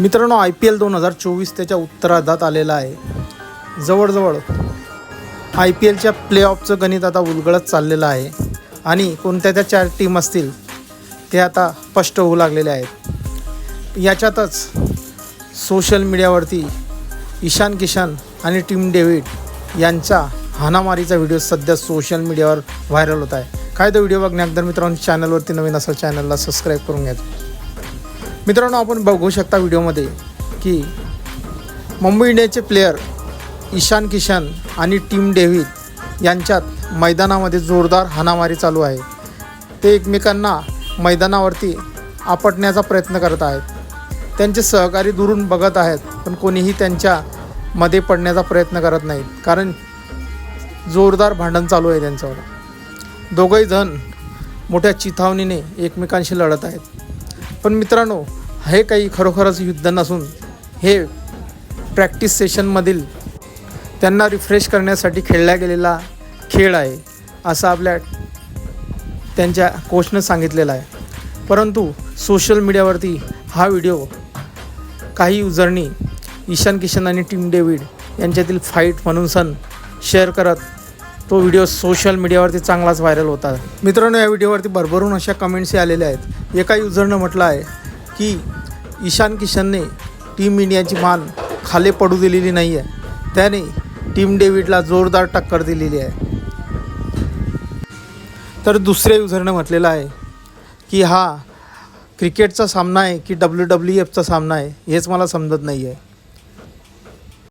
मित्रांनो I P L दोन हजार चोवीस त्याच्या उत्तरार्धात आलेला आहे. जवळजवळ आय पी एलच्या प्लेऑफचं गणित आता उलगडत चाललेलं आहे. आणि कोणत्या त्या चार टीम असतील ते आता स्पष्ट होऊ लागलेले आहेत. याच्यातच सोशल मीडियावरती ईशान किशन आणि टीम डेव्हिड यांचा हाणामारीचा व्हिडिओ सध्या सोशल मीडियावर व्हायरल होत आहे. काय तो व्हिडिओ बघण्याअगोदर मित्रांनो चॅनलवरती नवीन असेल चॅनलला सबस्क्राईब करून घ्या. मित्रांनो आपण बघू शकता व्हिडिओमध्ये की मुंबई इंडियनचे प्लेयर ईशान किशन आणि टीम डेव्हिड यांच्यात मैदानामध्ये जोरदार हाणामारी चालू आहे. ते एकमेकांना मैदानावरती आपटण्याचा प्रयत्न करत आहेत. त्यांचे सहकारी दुरून बघत आहेत पण कोणीही त्यांच्या मध्ये पडण्याचा प्रयत्न करत नाहीत कारण जोरदार भांडण चालू आहे त्यांच्यावर. दोघंही जण मोठ्या चिथावणीने एकमेकांशी लढत आहेत. पण मित्रांनो हे काही खरोखरच युद्ध नसून हे प्रॅक्टिस सेशनमधील त्यांना रिफ्रेश करण्यासाठी खेळला गेलेला खेळ आहे असं आपल्या त्यांच्या कोचनं सांगितलेलं आहे. परंतु सोशल मीडियावरती हा व्हिडिओ काही युजरनी ईशान किशन आणि टीम डेव्हिड यांच्यातील फाईट म्हणून सण शेअर करत तो व्हिडिओ सोशल मीडियावरती चांगलाच व्हायरल होता. मित्रांनो या व्हिडिओवरती भरभरून अशा कमेंट्सही आलेल्या आहेत. एका युजरनं म्हटलं आहे की ईशान किशनने टीम इंडियाची मान खाली पडू दिलेली नाही आहे. त्याने टीम डेव्हिडला जोरदार टक्कर दिलेली आहे. तर दुसऱ्या युझरनं म्हटलेलं आहे की हा क्रिकेटचा सामना आहे की डब्ल्यू डब्ल्यू एफचा सामना आहे हेच मला समजत नाही आहे